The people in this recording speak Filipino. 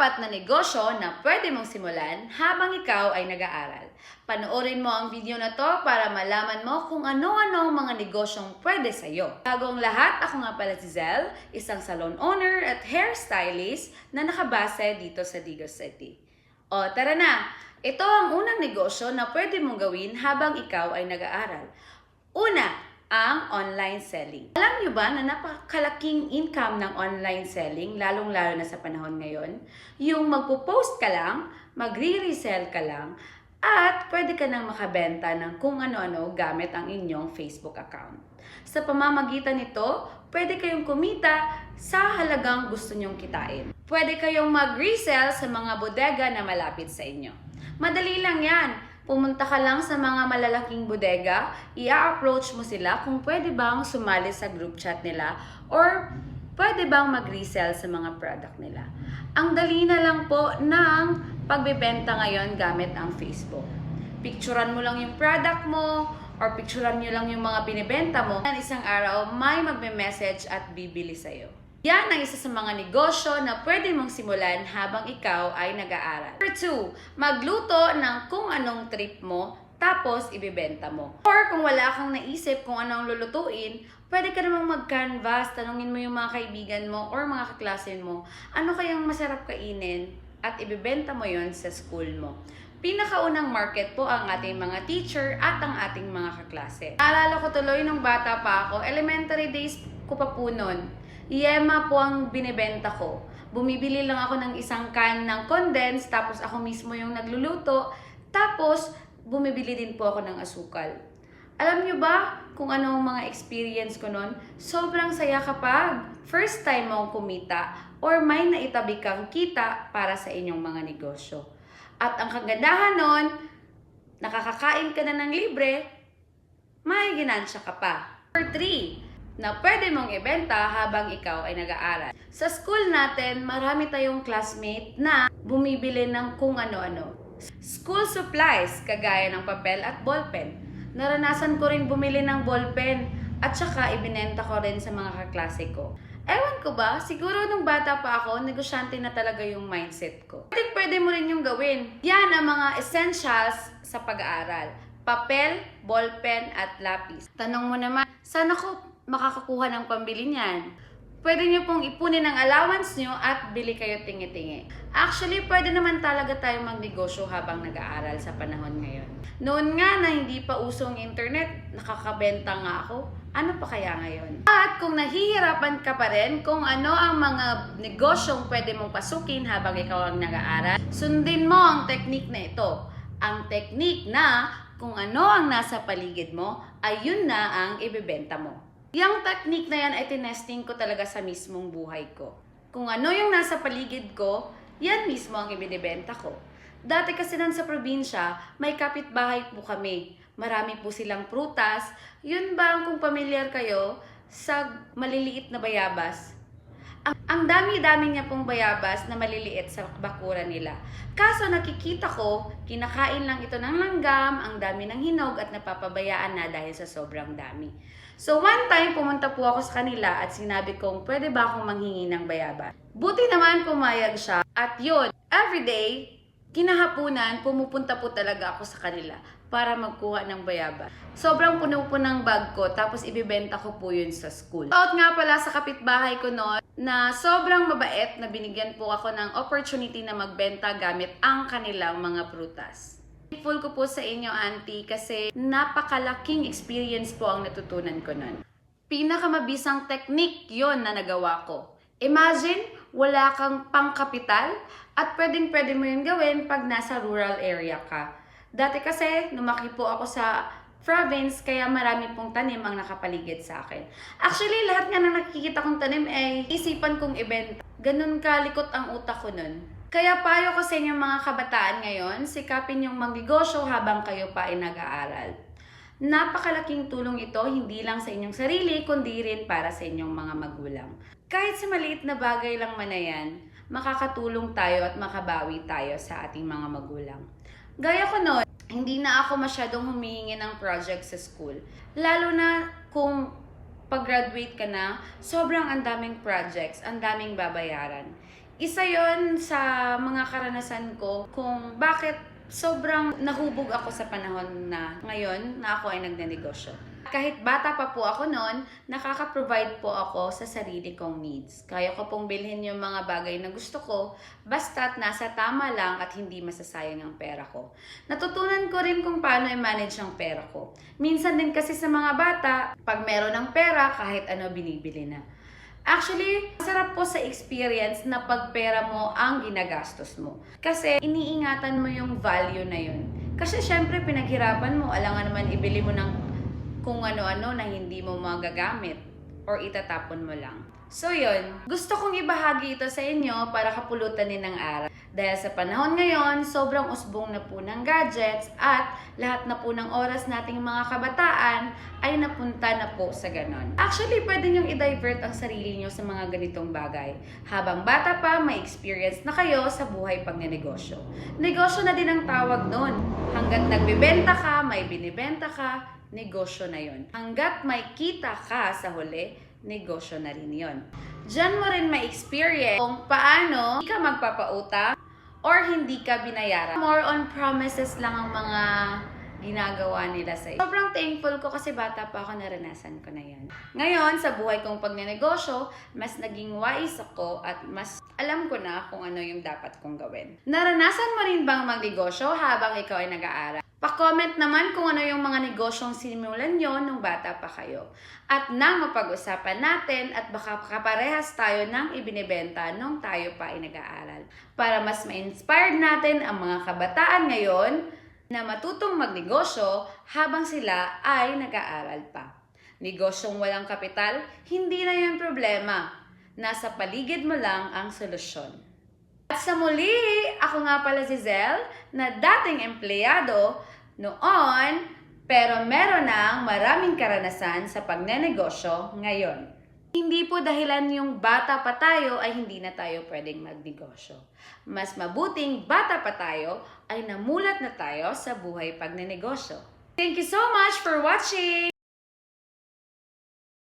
Apat na negosyo na pwede mong simulan habang ikaw ay nag-aaral. Panoorin mo ang video na to para malaman mo kung ano-ano ang mga negosyong pwede sa'yo. Bago ang lahat, ako nga pala si Zel, isang salon owner at hairstylist na nakabase dito sa Digos City. O, tara na! Ito ang unang negosyo na pwede mong gawin habang ikaw ay nag-aaral. Una, ang online selling. Alam nyo ba na napakalaking income ng online selling, lalong-lalo na sa panahon ngayon? Yung magpo-post ka lang, magre-resell ka lang, at pwede ka nang makabenta ng kung ano-ano gamit ang inyong Facebook account. Sa pamamagitan nito, pwede kayong kumita sa halagang gusto nyong kitain. Pwede kayong mag-resell sa mga bodega na malapit sa inyo. Madali lang yan. Pumunta ka lang sa mga malalaking bodega, i-approach mo sila kung pwede bang sumali sa group chat nila or pwede bang mag-resell sa mga product nila. Ang dali na lang po ng pagbebenta ngayon gamit ang Facebook. Picturean mo lang yung product mo or picturean nyo lang yung mga binibenta mo. Isang araw, may magme-message at bibili sa'yo. Yan ang isa sa mga negosyo na pwede mong simulan habang ikaw ay nag-aaral. Number two, magluto ng kung anong trip mo tapos ibibenta mo. Or kung wala kang naisip kung ano ang lulutuin, pwede ka namang mag-canvas, tanungin mo yung mga kaibigan mo or mga kaklase mo, ano kayang masarap kainin at ibibenta mo yon sa school mo. Pinakaunang market po ang ating mga teacher at ang ating mga kaklase. Naalala ko tuloy nung bata pa ako, elementary days ko pa po nun. Yema po ang binibenta ko. Bumibili lang ako ng isang can ng condense, tapos ako mismo yung nagluluto, tapos bumibili din po ako ng asukal. Alam nyo ba kung ano ang mga experience ko nun? Sobrang saya kapag first time mong kumita or may naitabi kang kita para sa inyong mga negosyo. At ang kagandahan nun, nakakakain ka na ng libre, may ginansya ka pa. Number 3, na pwede mong ibenta habang ikaw ay nag-aaral. Sa school natin, marami tayong classmate na bumibili ng kung ano-ano. School supplies, kagaya ng papel at ballpen. Naranasan ko rin bumili ng ballpen at saka ibinenta ko rin sa mga kaklase ko. Ewan ko ba, siguro nung bata pa ako, negosyante na talaga yung mindset ko. Pwede, pwede mo rin yung gawin. Yan ang mga essentials sa pag-aaral. Papel, ballpen, at lapis. Tanong mo naman, saan ako makakakuha ng pambili niyan? Pwede niyo pong ipunin ang allowance niyo at bili kayo tingi-tingi. Actually, pwede naman talaga tayong magnegosyo habang nag-aaral sa panahon ngayon. Noon nga na hindi pa usong internet, nakakabenta nga ako. Ano pa kaya ngayon? At kung nahihirapan ka pa rin kung ano ang mga negosyong pwede mong pasukin habang ikaw ang nag-aaral, sundin mo ang technique na ito. Ang technique na kung ano ang nasa paligid mo, ay yun na ang ibebenta mo. Yung technique na yan ay tinesting ko talaga sa mismong buhay ko. Kung ano yung nasa paligid ko, yan mismo ang ibinibenta ko. Dati kasi nun sa probinsya, may kapitbahay po kami. Marami po silang prutas. Yun ba kung pamilyar kayo sa maliliit na bayabas? Ang, dami-dami niya pong bayabas na maliliit sa bakuran nila. Kaso nakikita ko, kinakain lang ito ng langgam, ang dami ng hinog at napapabayaan na dahil sa sobrang dami. So one time, pumunta po ako sa kanila at sinabi kong pwede ba akong manghingi ng bayabas. Buti naman pumayag siya at yun, everyday, kinahapunan, pumupunta po talaga ako sa kanila para magkuha ng bayabas. Sobrang puno po ng bag ko, tapos ibibenta ko po yun sa school. Out nga pala sa kapitbahay ko noon na sobrang mabait na binigyan po ako ng opportunity na magbenta gamit ang kanilang mga prutas. Thankful ko po sa inyo, Auntie, kasi napakalaking experience po ang natutunan ko nun. Pinakamabisang technique yon na nagawa ko. Imagine, wala kang pangkapital at pwedeng-pwede mo yun gawin pag nasa rural area ka. Dati kasi, lumaki po ako sa province, kaya marami pong tanim ang nakapaligid sa akin. Actually, lahat nga na nakikita kong tanim ay isipan kong ibenta. Ganun kalikot ang utak ko nun. Kaya payo ko sa inyong mga kabataan ngayon, sikapin yung magnegosyo habang kayo pa ay nag-aaral. Napakalaking tulong ito hindi lang sa inyong sarili, kundi rin para sa inyong mga magulang. Kahit sa maliit na bagay lang man na yan, makakatulong tayo at makabawi tayo sa ating mga magulang. Gaya ko noon, hindi na ako masyadong humihingi ng project sa school. Lalo na kung pag-graduate ka na, sobrang ang daming projects, ang daming babayaran. Isa yon sa mga karanasan ko kung bakit sobrang nahubog ako sa panahon na ngayon na ako ay nagnenegosyo. Kahit bata pa po ako noon, nakaka-provide po ako sa sarili kong needs. Kaya ko pong bilhin yung mga bagay na gusto ko, basta't nasa tama lang at hindi masasayang ang pera ko. Natutunan ko rin kung paano i-manage ang pera ko. Minsan din kasi sa mga bata, pag meron ng pera, kahit ano binibili na. Actually, masarap po sa experience na pag pera mo ang ginagastos mo. Kasi iniingatan mo yung value na yun. Kasi syempre pinaghirapan mo, alangan naman ibili mo ng kung ano-ano na hindi mo magagamit or itatapon mo lang. So yun, gusto kong ibahagi ito sa inyo para kapulutan din ng araw. Dahil sa panahon ngayon, sobrang usbong na po ng gadgets at lahat na po ng oras nating mga kabataan ay napunta na po sa ganon. Actually, pwede niyong i-divert ang sarili niyo sa mga ganitong bagay. Habang bata pa, may experience na kayo sa buhay pagnenegosyo. Negosyo na din ang tawag nun. Hanggat nagbibenta ka, may binibenta ka, negosyo na yon. Hanggat may kita ka sa huli, negosyo na rin yon. Diyan mo rin ma-experience kung paano hindi ka magpapautang or hindi ka binayaran. More on promises lang ang mga ginagawa nila sa iyo. Sobrang thankful ko kasi bata pa ako naranasan ko na yan. Ngayon, sa buhay kong pagnenegosyo, mas naging wise ako at mas alam ko na kung ano yung dapat kong gawin. Naranasan mo rin bang magnegosyo habang ikaw ay nag-aaral? Pa-comment naman kung ano yung mga negosyong sinimulan nyo nung bata pa kayo. At nang mapag-usapan natin at baka kaparehas tayo ng ibinibenta nung tayo pa ay nag-aaral. Para mas ma-inspired natin ang mga kabataan ngayon na matutong magnegosyo habang sila ay nag-aaral pa. Negosyong walang kapital, hindi na yun problema. Nasa paligid mo lang ang solusyon. At sa muli, ako nga pala si Zel, na dating empleyado noon, pero meron ng maraming karanasan sa pagnenegosyo ngayon. Hindi po dahilan yung bata pa tayo ay hindi na tayo pwedeng magnegosyo. Mas mabuting bata pa tayo ay namulat na tayo sa buhay pagnenegosyo. Thank you so much for watching!